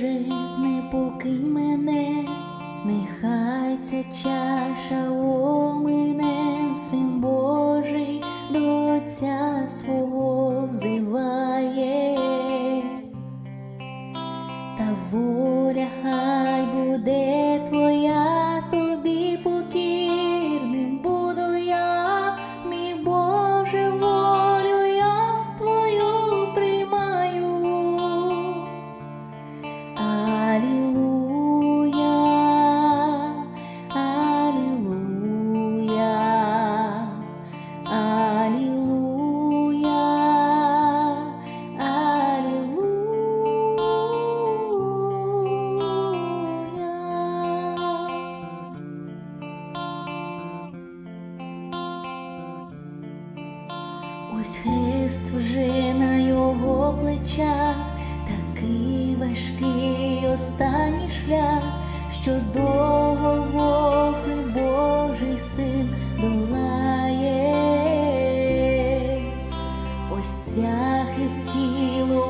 Боже, не покинь мене, нехай ця чаша омине, син Божий, до Отця свого взима. хрест вже на його плечах, такий важкий останній шлях, що довго і Божий син долає, ось цвяхи в тіло.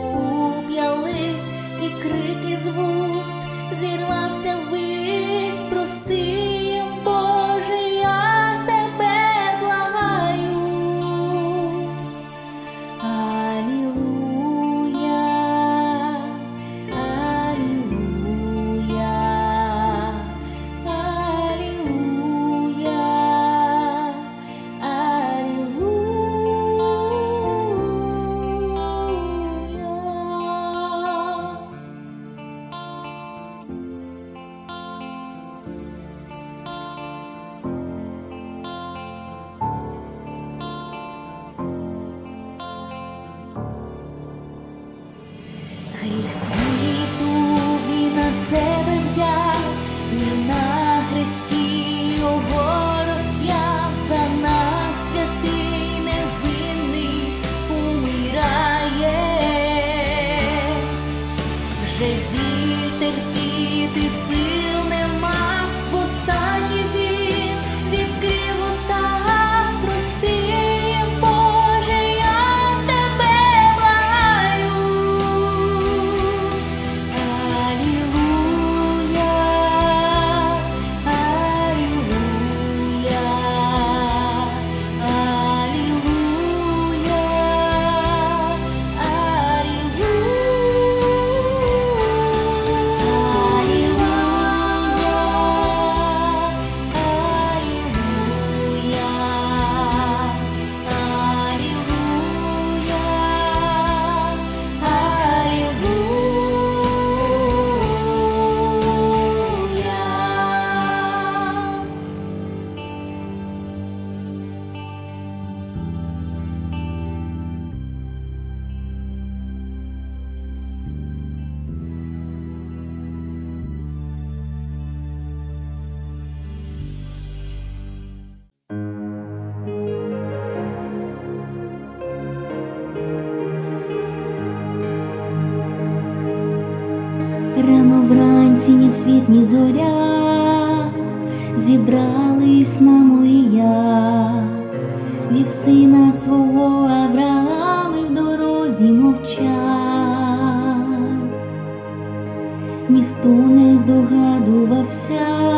осінні світ, ні зоря, зібрались на морія, вів сина свого Авраам і в дорозі мовчав, ніхто не здогадувався.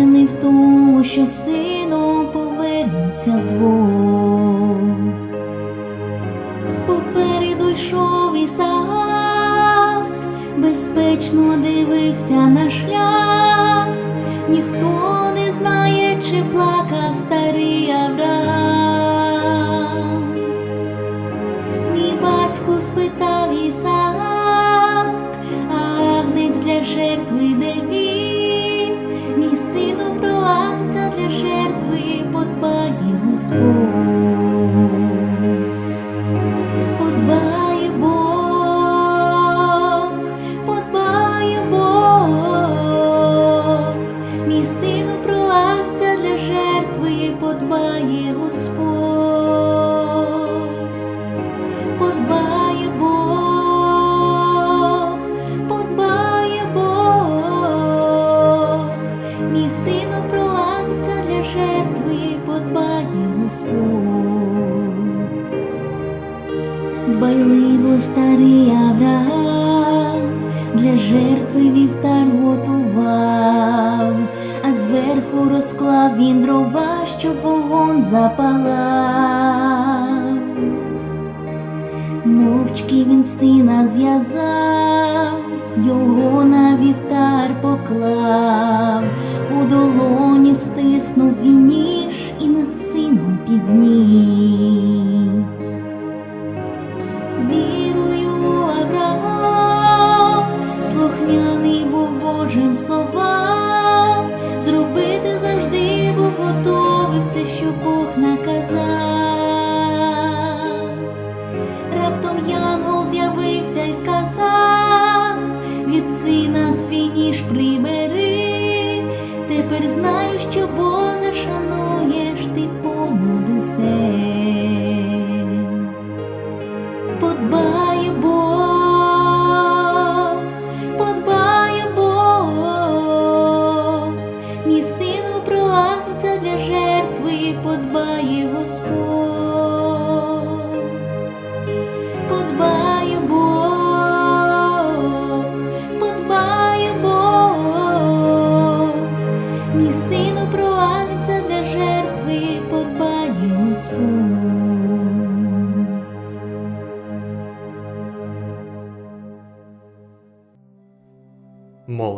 впевнений в тому, що сину повернуться вдвох. Попереду йшов Ісаак, безпечно дивився на шлях, ніхто не знає, чи плакав старий Авраам. Мій батько спитав Ісаак, а агнець для жертви. spoon. Божим словам, зробити завжди був готовий все, що Бог наказав. Раптом янгол з'явився і сказав, від сина свій ніж прибери,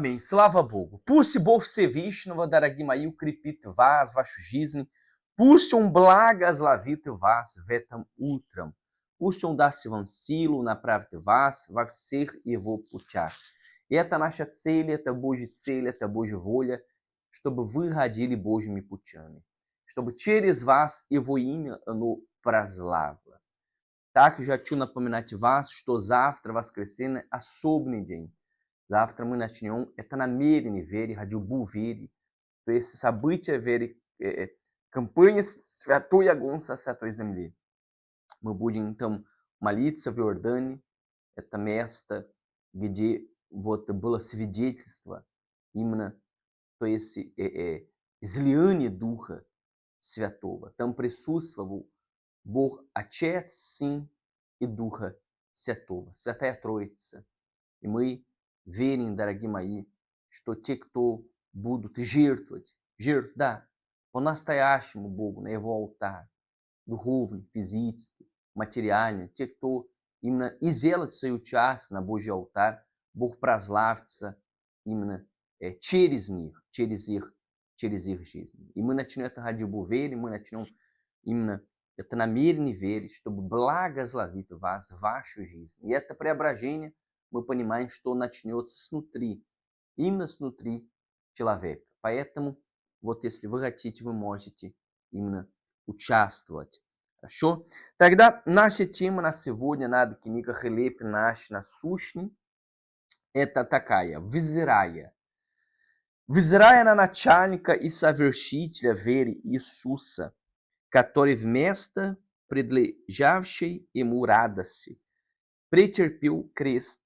Аминь. Слава Богу. Пусть Бог Всевышнего, дорогие мои, укрепит вас, вашу жизнь. Пусть Он благословит вас в этом утром. Пусть Он даст вам силу направить вас во всех Его путях. И это наша цель, это Божья цель, это Божья воля, чтобы вы ходили Божьими путями. Чтобы через вас Его имя оно прославилось. Также хочу напоминать вас, что завтра, воскресенье, особенный день. Завтра мы начнем. Это намерение веры, ради веры. То есть события веры, э, кампании Святой Огонь со Святой Земли. Мы будем, então, молиться в Иордане. Это место, где вот было свидетельство именно, то есть э, э, излияние Духа Святого. Там присутствовал Бог Отец, Сын и Духа Святого. Святая Троица. И мы верим, дорогие мои, что те, кто будут жертвовать, жертв, да, по-настоящему Богу, на Его алтарь, духовный, физический, материальный, те, кто именно и сделает свою часть на Божий алтарь, Бог прославится именно э, через них, через их, через их жизнь. И мы начнем это ради веры, мы начнем именно это намерение веры, чтобы благословить вас, вашу жизнь. И это преображение, мы понимаем, что начнется снутри, именно снутри человека. Поэтому, вот если вы хотите, вы можете именно участвовать. Хорошо? Тогда наша тема на сегодня, на книга Хелепи наш насущный, это такая, взирая. Взирая на начальника и совершителя веры Иисуса, который вместо предлежавшей ему радости претерпел крест,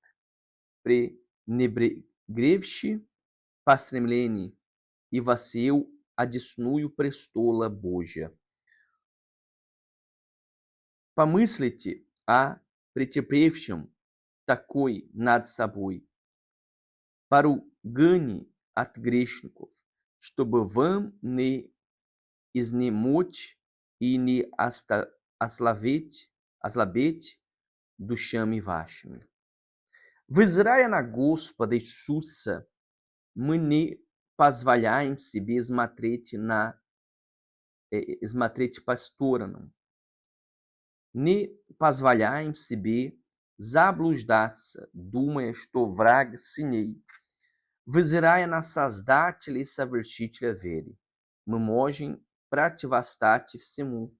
пренебрегавший постремлений и воссел одесную престола Божия. Помыслите о претерпевшем такой над собой, поругани от грешников, чтобы вам не изнемочь и не ослабеть, ослабеть душами вашими. Взирая на Господа Иисуса, мы не позволяем себе смотреть на э, э, смотреть по сторонам. Не позволяем себе заблуждаться, думая, что враг сильней. Взирая на Создателя и Совершителя веры, мы можем противостать всему.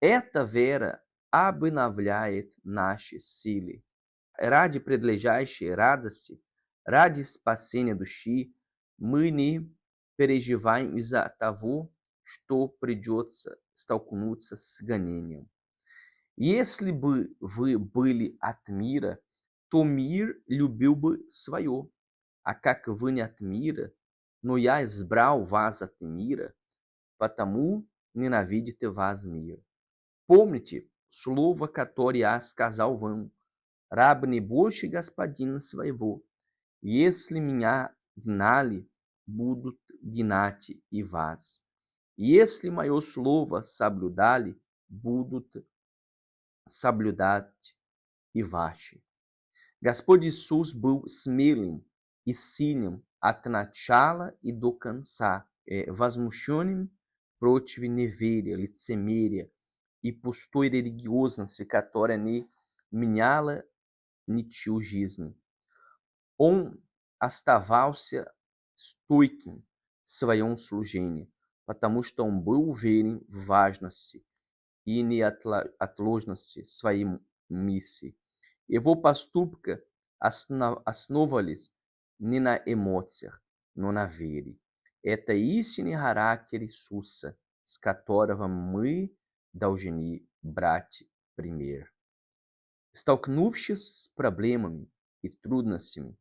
Эта вера обновляет наши силы. Ради предлежащей радости, ради спасения души, мы не переживаем из-за того, что придется столкнуться с гонением. Если бы вы были от мира, то мир любил бы свое. А как вы не от мира, но я избрал вас от мира, потому ненавидите вас мир. Помните слово, которое я сказал вам, раб не больше господина своего. Если меня гнали, будут гнать и вас. Если мое слово соблюдали, будут соблюдать и ваши. Господь Иисус был смелым и сильным от начала и до конца, э, возмущенным против неверия, лицемерия и пустой религиозности, которая не меняла ничью жизнь. Он оставался стойким в своем служении, потому что он был уверен в важности и неотложности своей миссии. Его поступки основывались не на эмоциях, но на вере. Это истинный характер Иисуса, с которого мы должны брать пример. Столкнувшись с проблемами и трудностями,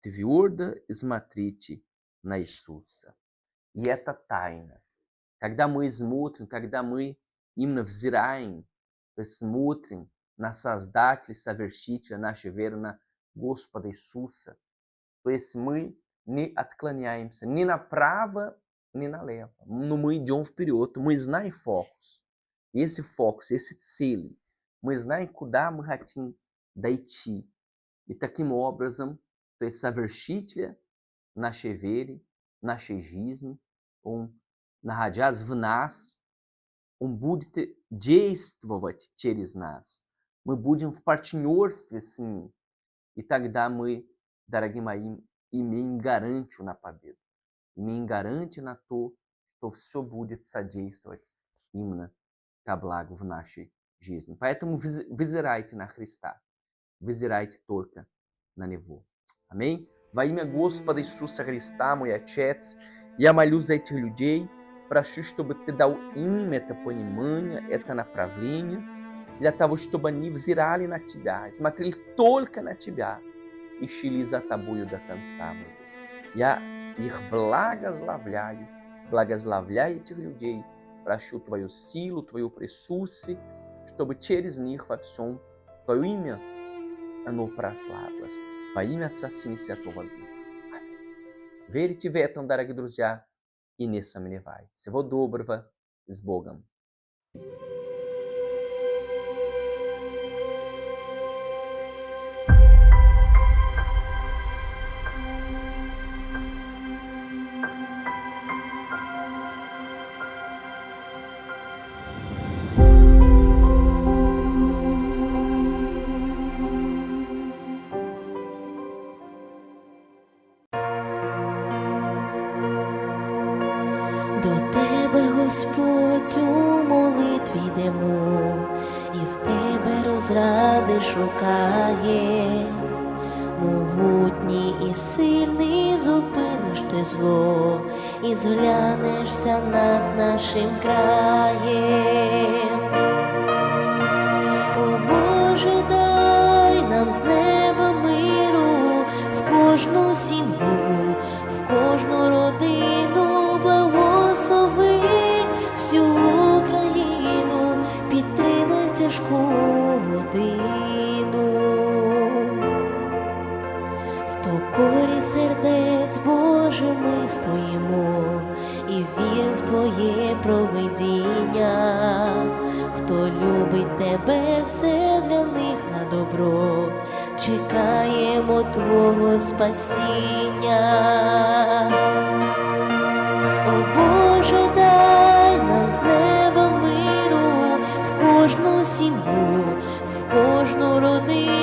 твердо смотрите на Иисуса. И это тайна. Когда мы смотрим, когда мы именно взираем, смотрим на Создателя, Совершителя нашей веры, на Господа Иисуса, то есть мы не отклоняемся ни направо, ни налево, но мы идем вперед, мы знаем фокус. Esse фокус, esse цель, мы знаем, куда мы хотим дойти. И таким образом, то есть совершителя нашей веры, нашей жизни, он, находясь в нас, он будет действовать через нас. Мы будем в партнерстве с ним. И тогда мы, дорогие мои, имеем гарантию на победу. Имеем гарантию на то, что все будет содействовать именно ко благу в нашей жизни. Поэтому взирайте на Христа. Взирайте только на Него. Амém? Во имя Господа Иисуса Христа, мой Отец, я молюсь за этих людей, прошу, чтобы Ты дал им это понимание, это направление, для того, чтобы они взирали на Тебя, смотрели только на Тебя и шли за Тобою до конца. Я их благословляю, благословляю этих людей, прошу Твою силу, Твое присутствие, чтобы через них во всем Твое имя оно прославилось. Во имя Отца Сына и Святого Духа. Аминь. Верите в этом, дорогие друзья, и не сомневайтесь. Всего доброго, с Богом. і зглянешся над нашим краєм. О Боже, дай нам з неба миру в кожну сім'ю, в кожну родину благослови всю Україну, підтримай в тяжку годину. В покорі сердець Боже ми стоїмо вір в Твоє провидіння. Хто любить тебе, все для них на добро, чекаємо Твого спасіння. О Боже, дай нам з неба миру в кожну сім'ю, в кожну родину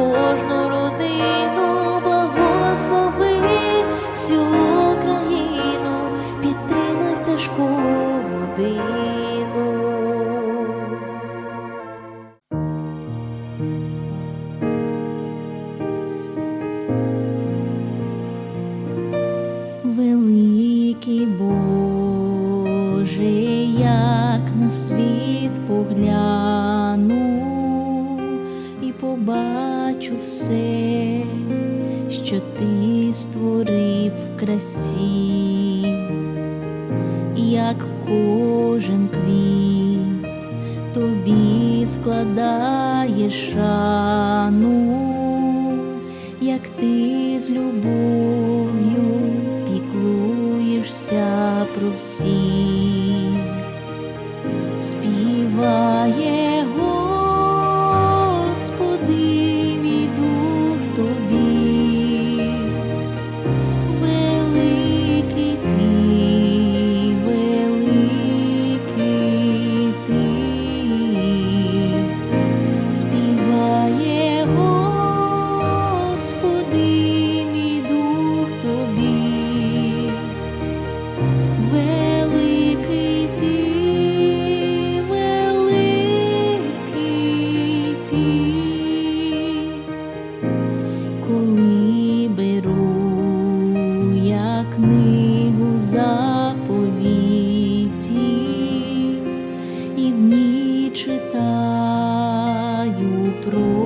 кожну тобі складає шану, як ти з любов'ю піклуєшся про всіх, співає книгу заповітів і в ній читаю про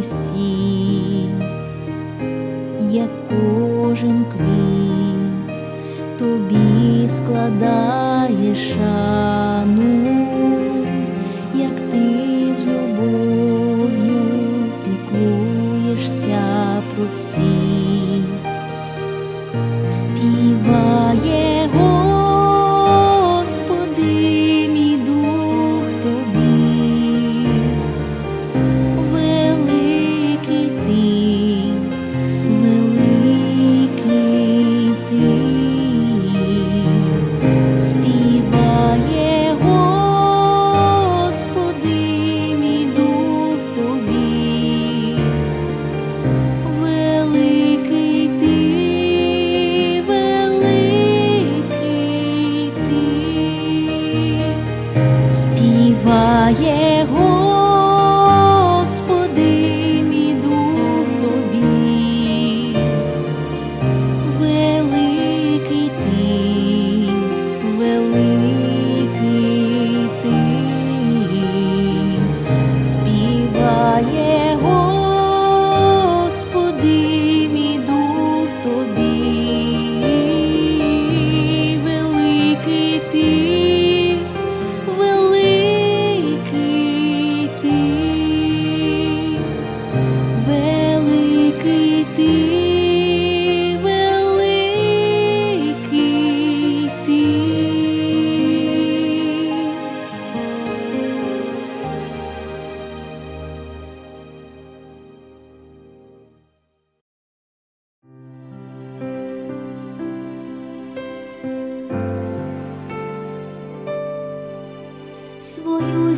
красі, як кожен квіт тобі складає шану,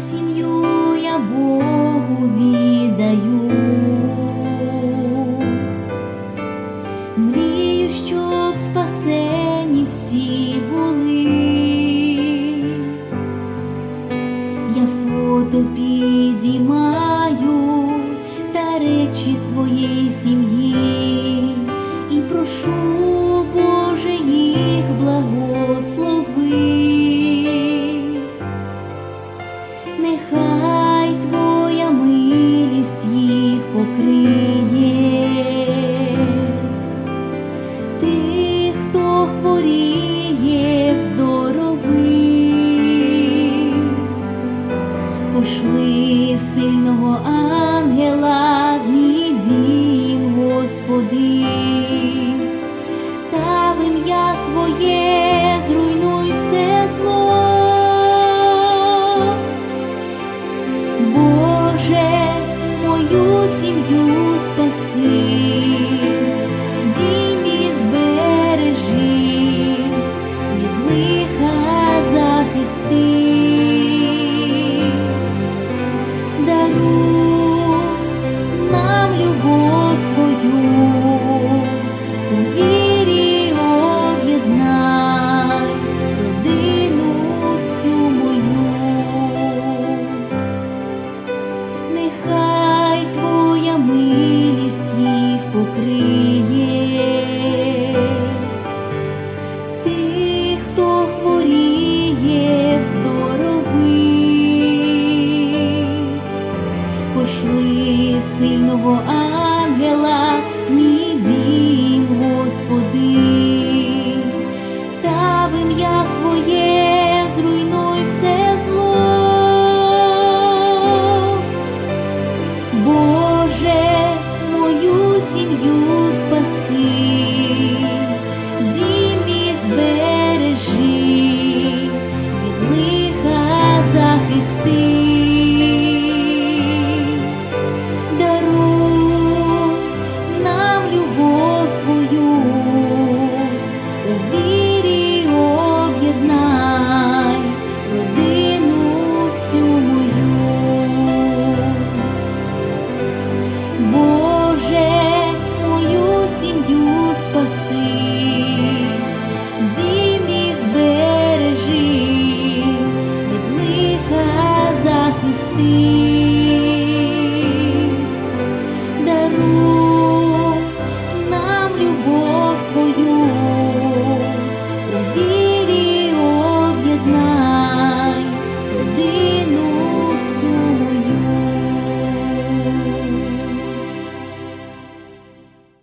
сім'ю